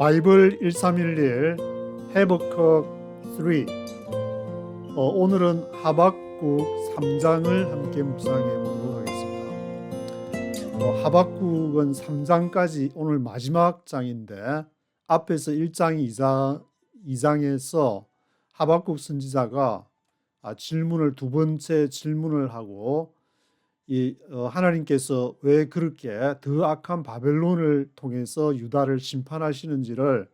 바이블 1311 해버컥 3 어, 오늘은 하박국 3장을 함께 묵상해 보도록 하겠습니다. 어, 하박국은 3장까지 오늘 마지막 장인데 앞에서 1장 2장, 2장에서 하박국 선지자가 아, 질문을 두 번째 질문을 하고 이 어, 하나님께서 왜 그렇게 더 악한 바벨론을 통해서 유다를 심판하시는지를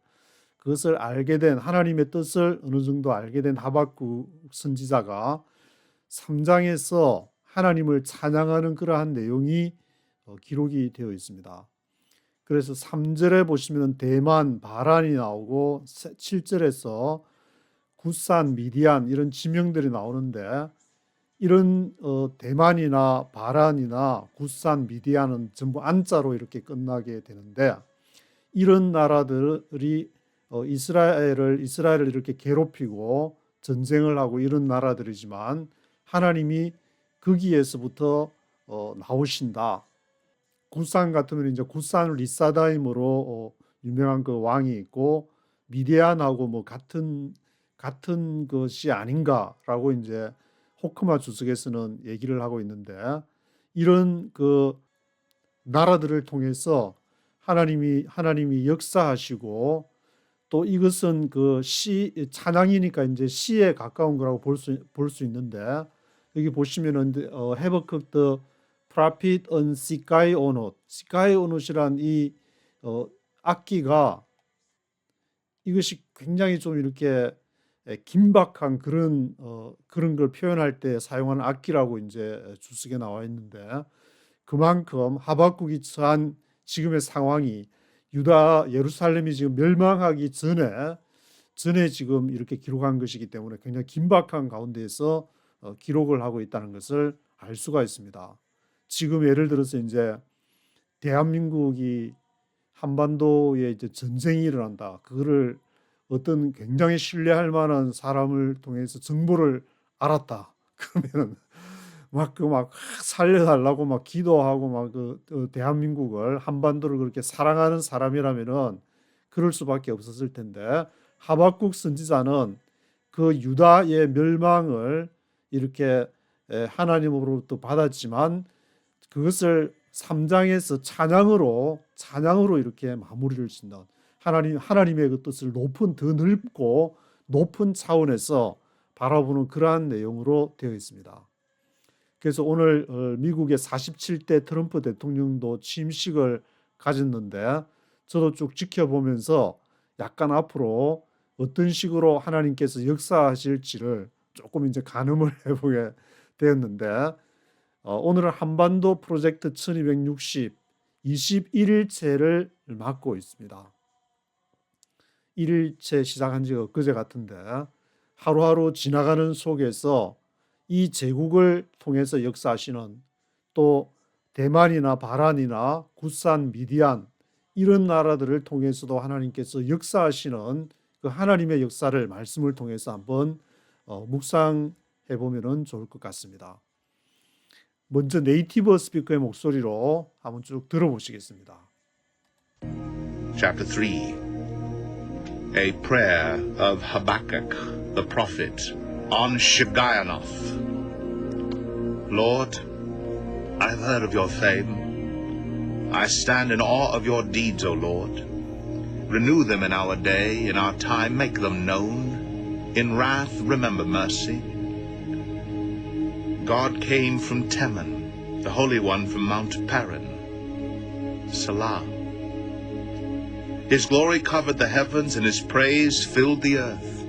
그것을 알게 된 하나님의 뜻을 어느 정도 알게 된 하박국 선지자가 3장에서 하나님을 찬양하는 그러한 내용이 어, 기록이 되어 있습니다. 그래서 3절에 보시면 대만, 바란이 나오고 7절에서 구산, 미디안 이런 지명들이 나오는데 이런 어, 대만이나 바란이나 구산, 미디안은 전부 안자로 이렇게 끝나게 되는데 이런 나라들이 어, 이스라엘을 이스라엘을 이렇게 괴롭히고 전쟁을 하고 이런 나라들이지만 하나님이 거기에서부터 어, 나오신다. 구산 같으면 이제 구산 리사다임으로 어, 유명한 그 왕이 있고 미디안하고 뭐 같은 같은 것이 아닌가라고 이제 호크마 주석에서는 얘기를 하고 있는데 이런 그 나라들을 통해서 하나님이 하나님이 역사하시고 또 이것은 그 시 찬양이니까 이제 시에 가까운 거라고 볼 수 볼 수 있는데 여기 보시면은 어, 헤버크 더 프라핏 언 시카이 오노 시카이 오노시란 이 어, 악기가 이것이 굉장히 좀 이렇게 에, 긴박한 그런 어, 그런 걸 표현할 때 사용하는 악기라고 이제 주석에 나와 있는데 그만큼 하박국이 처한 지금의 상황이 유다 예루살렘이 지금 멸망하기 전에 전에 지금 이렇게 기록한 것이기 때문에 굉장히 긴박한 가운데에서 어, 기록을 하고 있다는 것을 알 수가 있습니다. 지금 예를 들어서 이제 대한민국이 한반도에 이제 전쟁이 일어난다. 그거를 어떤 굉장히 신뢰할 만한 사람을 통해서 정보를 알았다. 그러면은 막그 막 살려달라고 막 기도하고 막그 어, 대한민국을 한반도를 그렇게 사랑하는 사람이라면은 그럴 수밖에 없었을 텐데 하박국 선지자는 그 유다의 멸망을 이렇게 하나님으로부터 받았지만 그것을 3장에서 찬양으로 찬양으로 이렇게 마무리를 짓는 하나님 하나님의 그 뜻을 높은 더 넓고 높은 차원에서 바라보는 그러한 내용으로 되어 있습니다. 그래서 오늘 어, 미국의 47대 트럼프 대통령도 취임식을 가졌는데 저도 쭉 지켜보면서 약간 앞으로 어떤 식으로 하나님께서 역사하실지를 조금 이제 가늠을 해보게 되었는데 어, 오늘은 한반도 프로젝트 1260 21일째를 맡고 있습니다. 1일째 시작한 지가 그제 같은데 하루하루 지나가는 속에서 이 제국을 통해서 역사하시는 또 대만이나 바란이나 구산, 미디안 이런 나라들을 통해서도 하나님께서 역사하시는 그 하나님의 역사를 말씀을 통해서 한번 어, 묵상해 보면은 좋을 것 같습니다. 먼저 네이티브 스피커의 목소리로 한번 쭉 들어보시겠습니다. Chapter 3 A prayer of Habakkuk the prophet on Shigionoth. Lord, I have heard of your fame. I stand in awe of your deeds, O Lord. Renew them in our day, in our time, make them known. In wrath, remember mercy. God came from Teman, the Holy One from Mount Paran. Salah. His glory covered the heavens, and his praise filled the earth.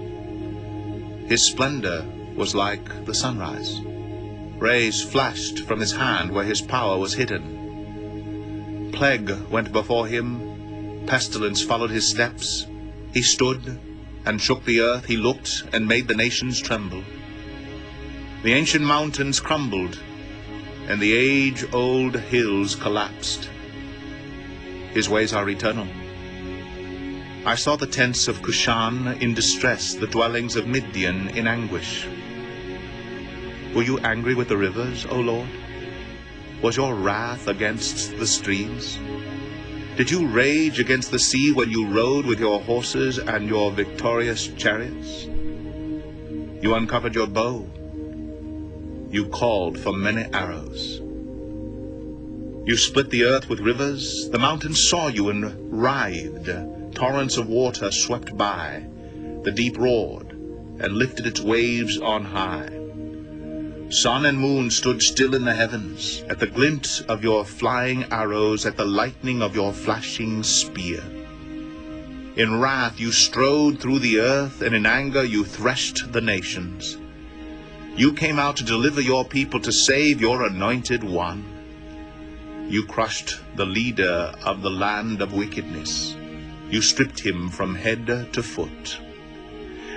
His splendor was like the sunrise. Rays flashed from his hand where his power was hidden. Plague went before him, pestilence followed his steps. He stood and shook the earth, he looked and made the nations tremble. The ancient mountains crumbled, and the age-old hills collapsed. His ways are eternal. I saw the tents of Cushan in distress, the dwellings of Midian in anguish. Were you angry with the rivers, O Lord? Was your wrath against the streams? Did you rage against the sea when you rode with your horses and your victorious chariots? You uncovered your bow. You called for many arrows. You split the earth with rivers. The mountains saw you and writhed. Torrents of water swept by. The deep roared and lifted its waves on high. Sun and moon stood still in the heavens at the glint of your flying arrows, at the lightning of your flashing spear. In wrath you strode through the earth, and in anger you threshed the nations. You came out to deliver your people, to save your anointed one. You crushed the leader of the land of wickedness. You stripped him from head to foot.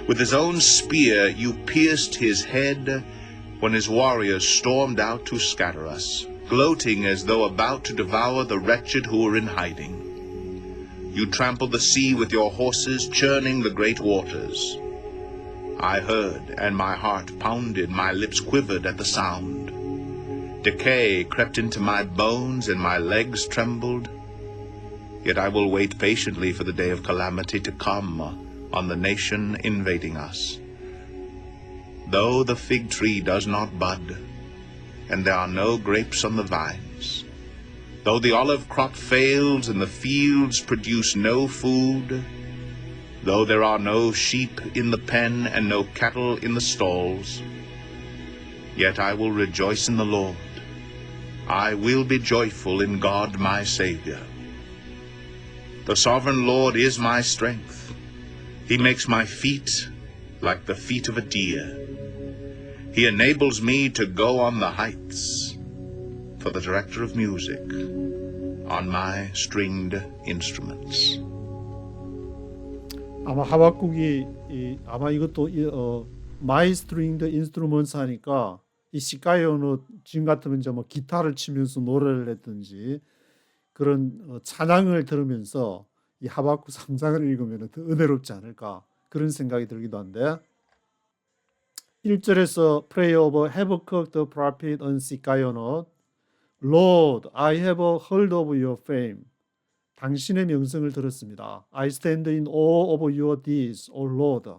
With his own spear you pierced his head when his warriors stormed out to scatter us, gloating as though about to devour the wretched who were in hiding. You trampled the sea with your horses, churning the great waters. I heard, and my heart pounded, my lips quivered at the sound. Decay crept into my bones, and my legs trembled. Yet I will wait patiently for the day of calamity to come on the nation invading us. Though the fig tree does not bud, and there are no grapes on the vines, though the olive crop fails and the fields produce no food, though there are no sheep in the pen and no cattle in the stalls, yet I will rejoice in the Lord. I will be joyful in God my Savior. The sovereign Lord is my strength. He makes my feet like the feet of a deer. He enables me to go on the heights for the director of music on my stringed instruments. 아마 하박국이 이, 아마 이것도 이, 어, 마이 스트링드 인스트루먼스 하니까 이 시카이오는 지금 같으면 이제 뭐 기타를 치면서 노래를 했든지 그런 어, 찬양을 들으면서 이 하박국 3장을 읽으면 더 은혜롭지 않을까 그런 생각이 들기도 한데 1절에서 Pray over Habakkuk the prophet on 시카이오는 Lord, I have heard of your fame. 당신의 명성을 들었습니다. I stand in awe of your deeds, O Lord.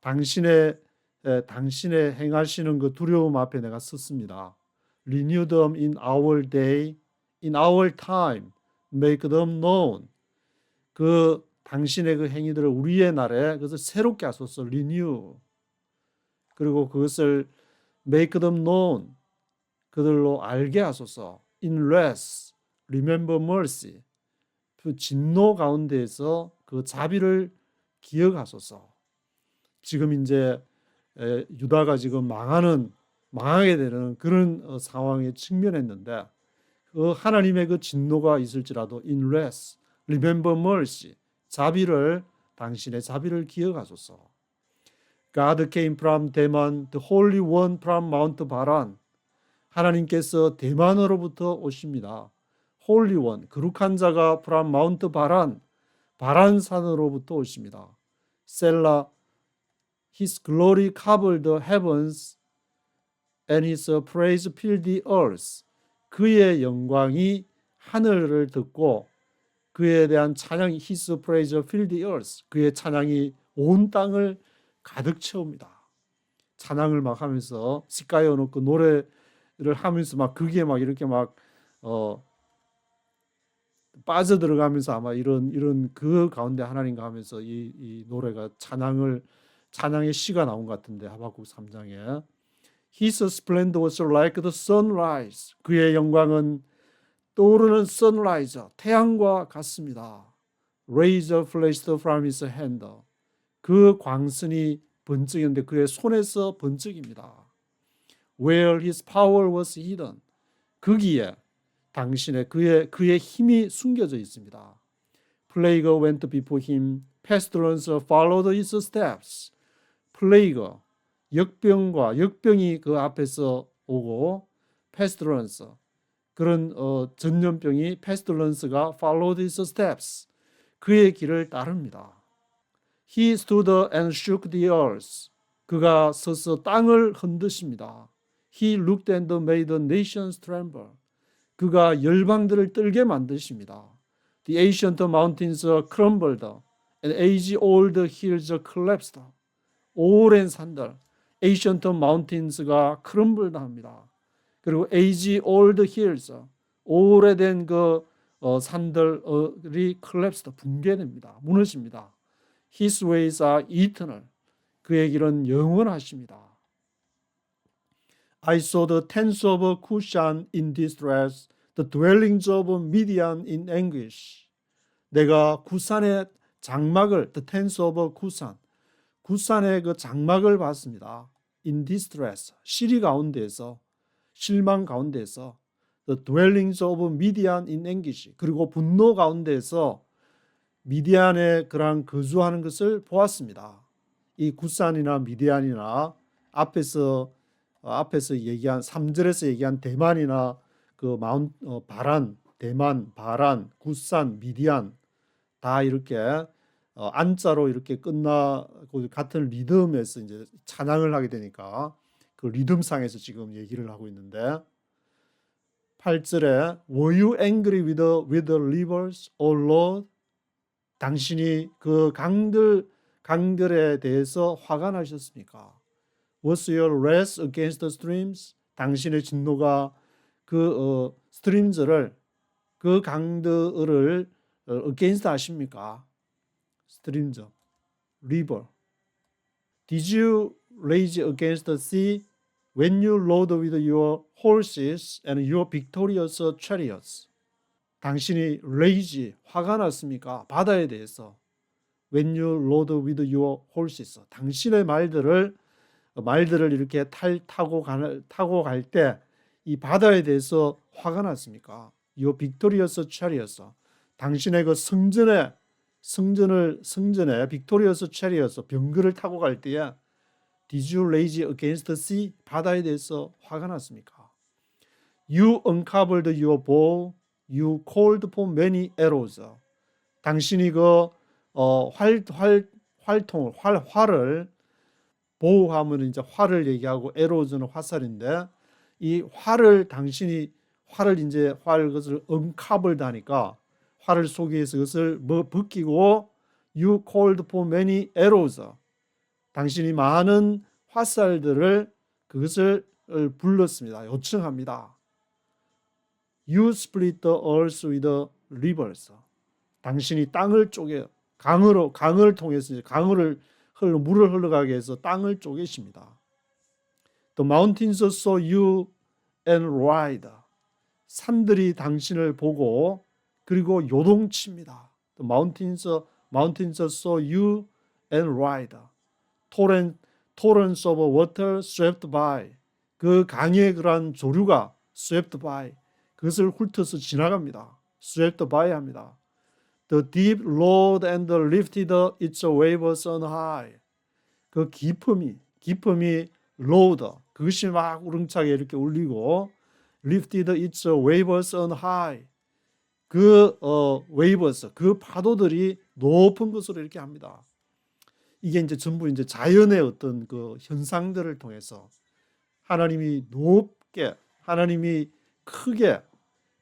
당신의 에, 당신의 행하시는 그 두려움 앞에 내가 섰습니다. Renew them in our day, in our time, make them known. 그 당신의 그 행위들을 우리의 날에 그것을 새롭게 하소서. Renew. 그리고 그것을 make them known. 그들로 알게 하소서. In wrath, remember mercy. 그 진노 가운데에서 그 자비를 기억하소서. 지금 이제 에, 유다가 지금 망하는 망하게 되는 그런 어, 상황에 직면했는데 그 하나님의 그 진노가 있을지라도 in wrath, remember mercy, 자비를 당신의 자비를 기억하소서. God came from 대만, the Holy One from Mount 바란. 하나님께서 대만으로부터 오십니다. 홀리 원, 거룩한 자가 from 마운트 바란, 바란산으로부터 오십니다. 셀라, his glory covered the heavens and his praise filled the earth. 그의 영광이 하늘을 듣고 그에 대한 찬양이 his praise filled the earth. 그의 찬양이 온 땅을 가득 채웁니다. 찬양을 막 하면서 시가여 놓고 노래를 하면서 막 그게 막 이렇게 막 어, 빠져 들어가면서 아마 이런 이런 그 가운데 하나님과 하면서 이, 이 노래가 찬양을 찬양의 시가 나온 것 같은데 하박국 3장에 His splendor was like the sunrise. 그의 영광은 떠오르는 sunrise, 태양과 같습니다. Razor flashed from his hand. 그 광선이 번쩍이는데 그의 손에서 번쩍입니다. Where his power was hidden. 거기에 당신의 그의 그의 힘이 숨겨져 있습니다. Plague went before him, pestilence followed his steps. 플레이그 역병과 역병이 그 앞에서 오고 pestilence 그런 어, 전염병이 pestilence가 followed his steps 그의 길을 따릅니다. He stood and shook the earth. 그가 서서 땅을 흔드십니다. He looked and made the nations tremble. 그가 열방들을 떨게 만드십니다. The ancient mountains crumbled and age-old hills collapsed. 오랜 산들, ancient mountains가 crumbled 합니다. 그리고 age-old hills, 오래된 그 어, 산들이 collapsed, 붕괴됩니다. 무너집니다. His ways are eternal. 그의 길은 영원하십니다. I saw the tents of Cushan in distress, the dwellings of Midian in anguish. 내가 구산의 장막을, the tents of 구산, 구산의 그 장막을 봤습니다. In distress, 시리 가운데에서, 실망 가운데에서, the dwellings of Midian in anguish. 그리고 분노 가운데에서 미디안의 그러한 거주하는 것을 보았습니다. 이 구산이나 미디안이나 앞에서 어, 앞에서 얘기한 3절에서 얘기한 대만이나 그 마운 어, 바란 대만 바란 구산 미디안 다 이렇게 어, 안자로 이렇게 끝나고 같은 리듬에서 이제 찬양을 하게 되니까 그 리듬상에서 지금 얘기를 하고 있는데 8절에 Were you angry with the, with the rivers, O Lord? 당신이 그 강들 강들에 대해서 화가 나셨습니까? Was your wrath against the streams? 당신의 진노가 그 어, 스트림즈를 그 강들을 어, against 하십니까? 스트림즈, river. Did you rage against the sea when you rode with your horses and your victorious chariots? 당신이 rage 화가 났습니까? 바다에 대해서. When you rode with your horses. 당신의 말들을 말들을 이렇게 탈 타고 가 타고 갈 때 이 바다에 대해서 화가 났습니까? Your victorious chariots. 당신의 그 성전에 성전을 성전에 빅토리어스 체리어스 병거를 타고 갈 때에 Did you rage against the sea? 바다에 대해서 화가 났습니까? You uncovered your bow. You called for many arrows. 당신이 그 어, 활, 활, 활통을, 활, 활을 보호하면 이제 활을 얘기하고 에로즈는 화살인데 이 활을 당신이 활을 이제 활 것을 uncovered 하니까 활을 속에서 그것을 뭐 벗기고 you called for many arrows. 당신이 많은 화살들을 그것을 불렀습니다. 요청합니다. You split the earth with rivers. 당신이 땅을 쪼개 강으로 강을 통해서 강을 흘러 물을 흘러가게 해서 땅을 쪼개십니다. The mountains saw you and ride. 산들이 당신을 보고 그리고 요동칩니다. The mountains, mountains saw you and ride. Torrent, torrents of water swept by. 그 강의 그러한 조류가 swept by. 그것을 훑어서 지나갑니다. swept by 합니다. The deep rolled and lifted its waves on high. 그 깊음이 깊음이 rolled 그것이 막 우렁차게 이렇게 울리고 lifted its waves on high. 그 어, waves 그 파도들이 높은 것으로 이렇게 합니다. 이게 이제 전부 이제 자연의 어떤 그 현상들을 통해서 하나님이 높게 하나님이 크게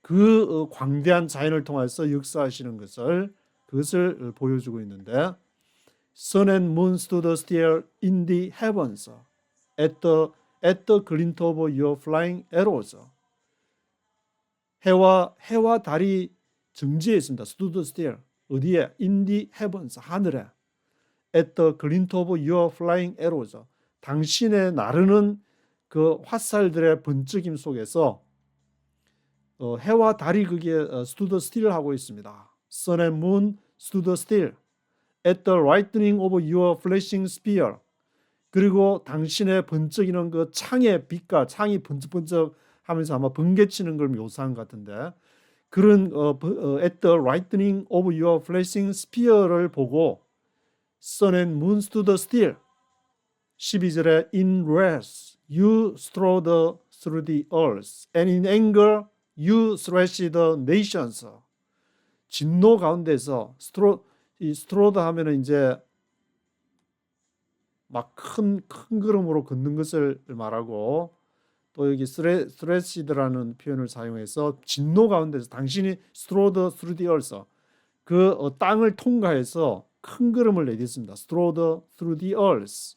그 어, 광대한 자연을 통해서 역사하시는 것을 그것을 보여주고 있는데 Sun and moon stood still in the heavens at the at the glint of your flying arrows. 해와 해와 달이 정지해 있습니다. stood still 어디에? in the heavens 하늘에 at the glint of your flying arrows. 당신의 나르는 그 화살들의 번쩍임 속에서 어, 해와 달이 거기에 어, stood still 하고 있습니다. Sun and moon stood still at the lightning of your flashing spear. 그리고 당신의 번쩍이는 그 창의 빛과 창이 번쩍번쩍 하면서 아마 번개치는 걸 묘사한 것 같은데 그런 어, 어, at the lightning of your flashing spear를 보고 sun and moon stood still 12절에 in wrath you strode through the earth and in anger you thrashed the nations 진노 가운데서 스트로 이 스트로드 하면은 이제 막 큰큰 걸음으로 걷는 것을 말하고 또 여기 스레 스트레시드라는 표현을 사용해서 진노 가운데서 당신이 스트로드 the earth 그 어, 땅을 통과해서 큰 걸음을 내딛습니다. the earth.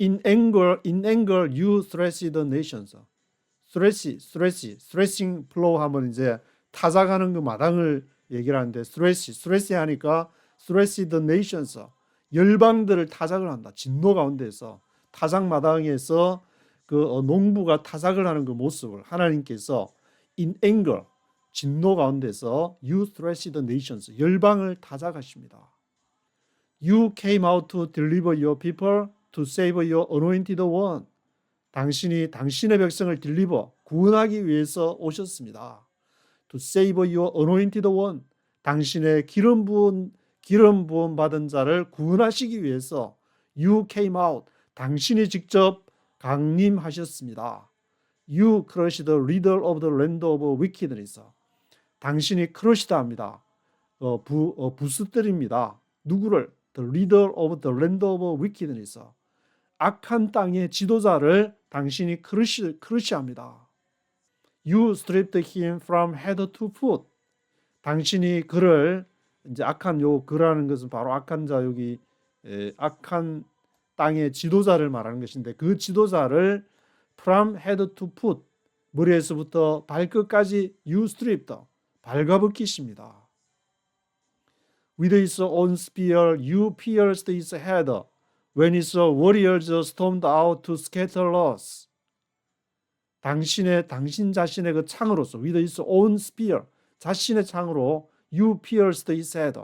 In anger, in anger, you thresh the nations. thresh, thresh, threshing flow 하면 이제 타작하는 그 마당을 얘기를 하는데 thresh, thresh 하니까 thresh the nations. 열방들을 타작을 한다. 진노 가운데서 타작 마당에서 그 어, 농부가 타작을 하는 그 모습을 하나님께서 in anger 진노 가운데서 you thresh the nations 열방을 타작하십니다. You came out to deliver your people to save your anointed one. 당신이 당신의 백성을 딜리버 구원하기 위해서 오셨습니다. To save your anointed one. 당신의 기름 부은 기름 부음 받은 자를 구원하시기 위해서 you came out. 당신이 직접 강림하셨습니다. You crushed the leader of the land of wickedness. 당신이 크러시다 합니다. 어, 부, 어, 부스들입니다. 누구를? The leader of the land of wickedness. 악한 땅의 지도자를 당신이 크러시, 크러시합니다. You stripped him from head to foot. 당신이 그를 이제 악한 요 그라는 것은 바로 악한 자 여기 에, 악한 땅의 지도자를 말하는 것인데 그 지도자를 from head to foot 머리에서부터 발끝까지 you stripped 발가벗기십니다. With his own spear you pierced his head when his warriors stormed out to scatter loss. 당신의 당신 자신의 그 창으로서 with his own spear 자신의 창으로 you pierced his head.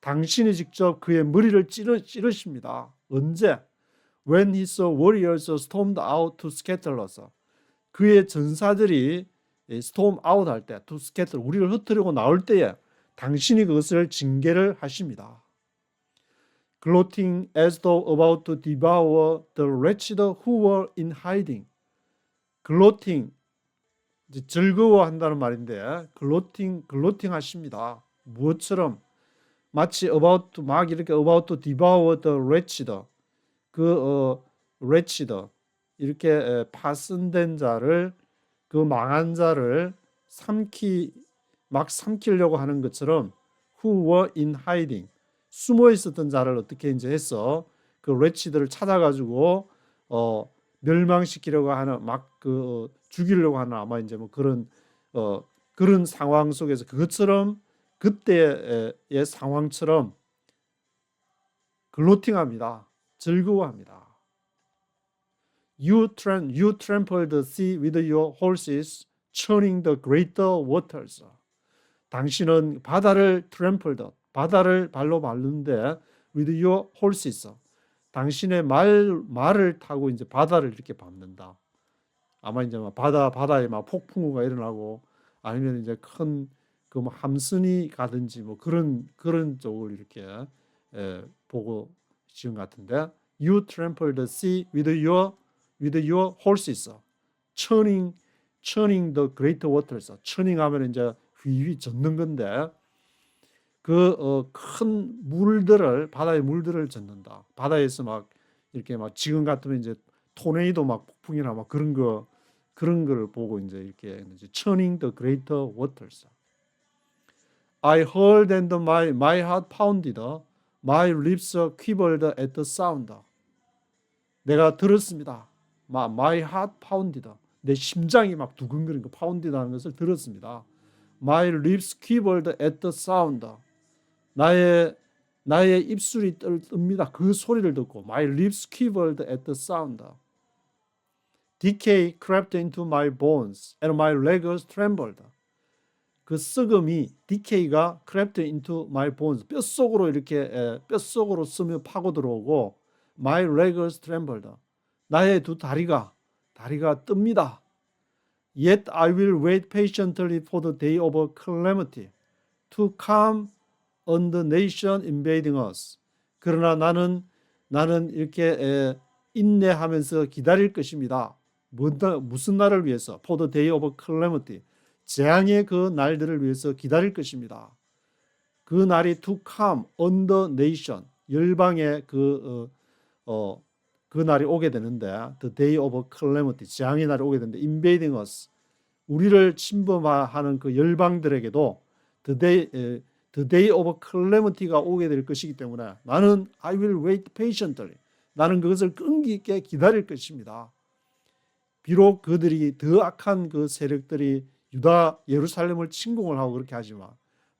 당신이 직접 그의 머리를 찌르, 찌르십니다. 언제? When his warriors stormed out to scatter us. 그의 전사들이 storm out 할 때, to scatter, 우리를 흩뜨리고 나올 때에 당신이 그것을 징계를 하십니다. Gloating as though about to devour the wretched who were in hiding. gloating, 즐거워한다는 말인데, gloating, gloating 하십니다. 무엇처럼? 마치 about to, 막 이렇게 about to devour the wretched. 그 어, wretched 이렇게 에, 파손된 자를 그 망한 자를 삼키 막 삼키려고 하는 것처럼 who were in hiding 숨어 있었던 자를 어떻게 이제 해서 그 wretched를 찾아가지고 어 멸망시키려고 하는 막그 어, 죽이려고 하는 아마 이제 뭐 그런 어 그런 상황 속에서 그것처럼 그때의 상황처럼 글로팅합니다. 즐거워합니다. You, tram, you trampled the sea with your horses, churning the greater waters. 당신은 바다를 trampled, 바다를 발로 밟는데 with your horses. 당신의 말 말을 타고 이제 바다를 이렇게 밟는다. 아마 이제 막 바다 바다에 막 폭풍우가 일어나고 아니면 이제 큰그 함선이 가든지 뭐 그런 그런 쪽을 이렇게 에, 보고 것 같은데 you trample the sea with your with your horses churning churning the great waters churning 하면 이제 휘휘 젓는 건데 그큰 물들을 바다의 물들을 젓는다 바다에서 막 이렇게 막 지금 같으면 이제 토네이도 막 폭풍이나 막 그런 거 그런 거를 보고 이제 이렇게 이제 churning the greater waters I heard and my my heart pounded My lips quivered at the sound. 내가 들었습니다. My heart pounded. 내 심장이 막 두근거리는 거 pounded하는 것을 들었습니다. My lips quivered at the sound. 나의 나의 입술이 뜹니다. 그 소리를 듣고 My lips quivered at the sound. Decay crept into my bones and my legs trembled. 그 썩음이 decay가 crept into my bones 뼛속으로 이렇게 에, 뼛속으로 스며 파고 들어오고 my legs trembled 나의 두 다리가 다리가 뜹니다. Yet I will wait patiently for the day of calamity to come on the nation invading us. 그러나 나는 나는 이렇게 에, 인내하면서 기다릴 것입니다. 무슨 날을 위해서? For the day of calamity. 재앙의 그 날들을 위해서 기다릴 것입니다. 그 날이 to come on the nation 열방의 그 어, 어, 그 날이 오게 되는데 the day of calamity 재앙의 날이 오게 되는데 invading us 우리를 침범하는 그 열방들에게도 the day 에, the day of calamity가 오게 될 것이기 때문에 나는 I will wait patiently. 나는 그것을 끈기 있게 기다릴 것입니다. 비록 그들이 더 악한 그 세력들이 유다 예루살렘을 침공을 하고 그렇게 하지만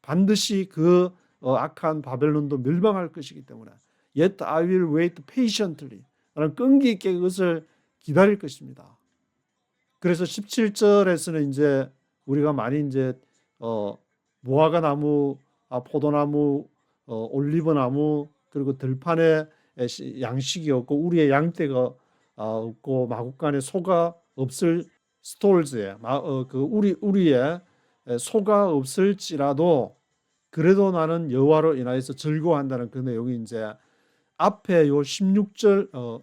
반드시 그 어, 악한 바벨론도 멸망할 것이기 때문에 yet I will wait patiently. 나는 끈기 있게 그것을 기다릴 것입니다. 그래서 17절에서는 이제 우리가 많이 이제 어 무화과 나무, 아, 포도나무, 어, 올리브 나무 그리고 들판에 시- 양식이 없고 우리의 양떼가 아, 없고 마국간에 소가 없을 스톨즈에 마, 어, 그 우리 우리의 에, 소가 없을지라도 그래도 나는 여호와로 인하여서 즐거워한다는 그 내용이 이제 앞에 요 16절 어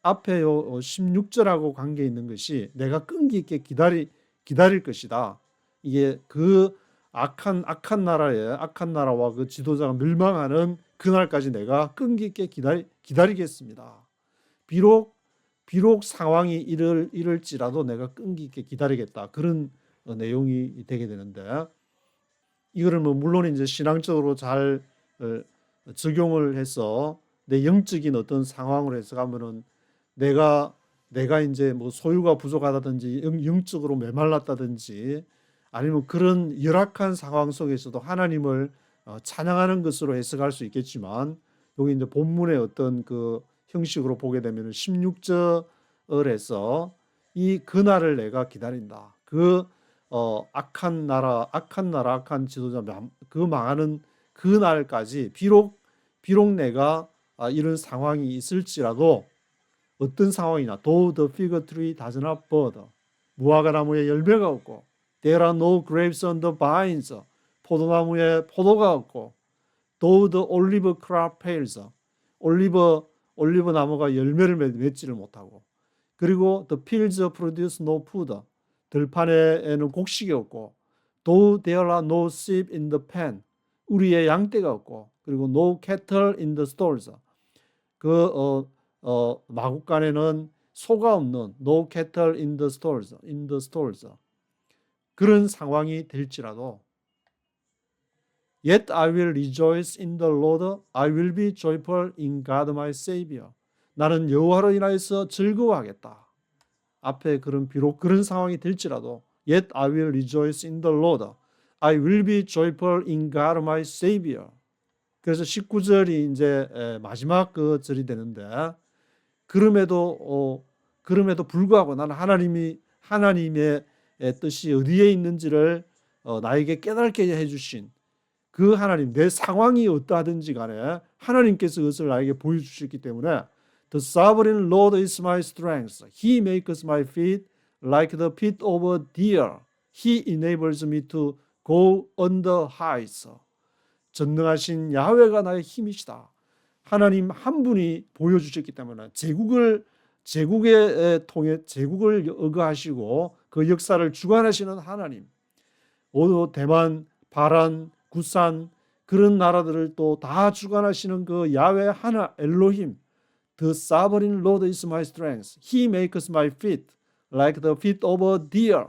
앞에 요 16절하고 관계 있는 것이 내가 끈기 있게 기다리 기다릴 것이다. 이게 그 악한 악한 나라의 악한 나라와 그 지도자가 멸망하는 그날까지 내가 끈기 있게 기다리 기다리겠습니다. 비록 비록 상황이 이를 이럴지라도 내가 끈기 있게 기다리겠다. 그런 어, 내용이 되게 되는데 이거를 뭐 물론 이제 신앙적으로 잘 어, 적용을 해서 내 영적인 어떤 상황으로 해석하면은 내가 내가 이제 뭐 소유가 부족하다든지 영, 영적으로 메말랐다든지 아니면 그런 열악한 상황 속에서도 하나님을 어, 찬양하는 것으로 해석할 수 있겠지만 여기 이제 본문의 어떤 그 형식으로 보게 되면 16절에서 이 그날을 내가 기다린다. 그 어, 악한 나라, 악한 나라, 악한 지도자 맘- 그 망하는 그 날까지 비록 비록 내가 아, 이런 상황이 있을지라도 어떤 상황이냐? Though the fig tree does not bud, 무화과 나무에 열매가 없고, there are no grapes on the vines, 포도나무에 포도가 없고, though the olive crop fails, 올리브 올리브 나무가 열매를 맺- 맺지를 못하고, 그리고 the fields produce no food, 들판에는 곡식이 없고, though there are no sheep in the pen, 우리의 양떼가 없고, 그리고 no cattle in the stalls, 그 어, 어, 마국간에는 소가 없는 no cattle in the stores, in the stores 그런 상황이 될지라도 Yet I will rejoice in the Lord. I will be joyful in God my Savior. 나는 여호와로 인하여서 즐거워하겠다. 앞에 그런 비록 그런 상황이 될지라도 Yet I will rejoice in the Lord. I will be joyful in God my Savior. 그래서 19절이 이제 에, 마지막 그 절이 되는데 그럼에도 어, 그럼에도 불구하고 나는 하나님이 하나님의 에, 뜻이 어디에 있는지를 어, 나에게 깨닫게 해주신 그 하나님 내 상황이 어떠하든지 간에 하나님께서 그것을 나에게 보여주셨기 때문에 The sovereign Lord is my strength. He makes my feet like the feet of a deer. He enables me to go on the heights. 전능하신 야훼가 나의 힘이시다. 하나님 한 분이 보여주셨기 때문에 제국을 제국에 통해 제국을 억거하시고 그 역사를 주관하시는 하나님. 오도 대만, 바란, 구산 그런 나라들을 또 다 주관하시는 그 야훼 하나 엘로힘. The sovereign Lord is my strength. He makes my feet like the feet of a deer.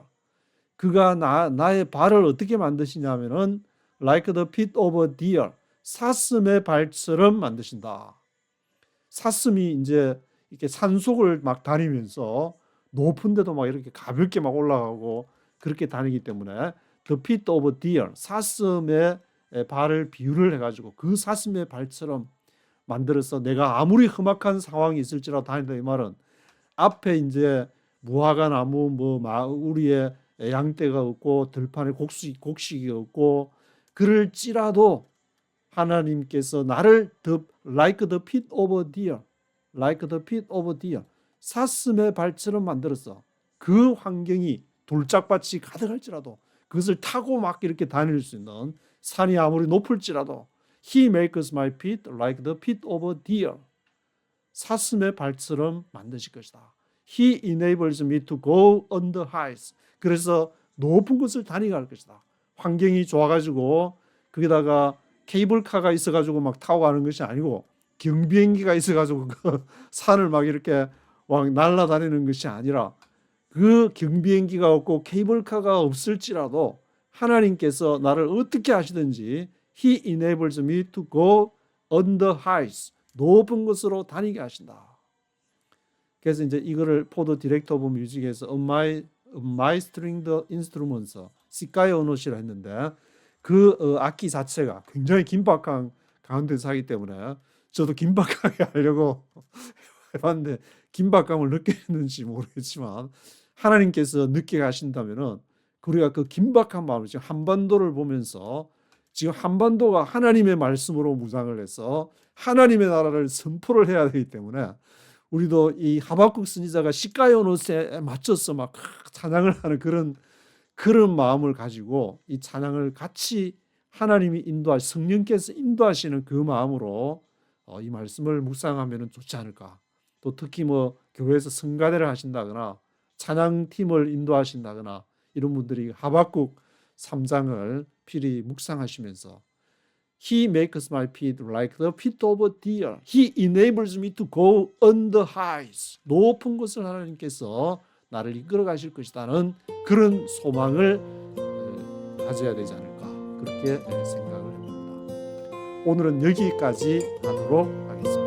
그가 나 나의 발을 어떻게 만드시냐면은 like the feet of a deer. 사슴의 발처럼 만드신다. 사슴이 이제 이렇게 산속을 막 다니면서 높은 데도 막 이렇게 가볍게 막 올라가고 그렇게 다니기 때문에 the feet of deer 사슴의 발을 비유를 해가지고 그 사슴의 발처럼 만들어서 내가 아무리 험악한 상황이 있을지라도 다닌다 이 말은 앞에 이제 무화과 나무 뭐 마- 우리의 양떼가 없고 들판에 곡식 곡식이 없고 그럴지라도 하나님께서 나를 the like the feet of deer, like the feet of deer, 사슴의 발처럼 만들었어. 그 환경이 돌짝밭이 가득할지라도 그것을 타고 막 이렇게 다닐 수 있는 산이 아무리 높을지라도 He makes my feet like the feet of a deer. 사슴의 발처럼 만드실 것이다. He enables me to go on the heights. 그래서 높은 곳을 다니갈 것이다. 환경이 좋아가지고 거기다가 케이블카가 있어가지고 막 타고 가는 것이 아니고 경비행기가 있어가지고 그 산을 막 이렇게 막 날아다니는 것이 아니라 그 경비행기가 없고 케이블카가 없을지라도 하나님께서 나를 어떻게 하시든지 He enables me to go on the heights. 높은 곳으로 다니게 하신다. 그래서 이제 이거를 포드 디렉터 오브 뮤직에서 On My, On My Stringed Instruments 시카이 오노시라 했는데 그 어, 악기 자체가 굉장히 긴박한 가운데서 하기 때문에 저도 긴박하게 하려고 해봤는데 긴박감을 느끼는지 모르겠지만 하나님께서 늦게 가신다면은 우리가 그 긴박한 마음을 지금 한반도를 보면서 지금 한반도가 하나님의 말씀으로 무장을 해서 하나님의 나라를 선포를 해야 되기 때문에 우리도 이 하박국 선지자가 시가요노스에 맞춰서 막 찬양을 하는 그런 그런 마음을 가지고 이 찬양을 같이 하나님이 인도하 성령께서 인도하시는 그 마음으로 어, 이 말씀을 묵상하면 좋지 않을까. 또 특히 뭐 교회에서 성가대를 하신다거나 찬양팀을 인도하신다거나 이런 분들이 하박국 3장을 필히 묵상하시면서 He makes my feet like the feet of a deer. He enables me to go on the heights. 높은 곳을 하나님께서 나를 이끌어 가실 것이다는 그런 소망을 어, 가져야 되지 않을까 그렇게 예, 생각을 해봅니다. 오늘은 여기까지 하도록 하겠습니다.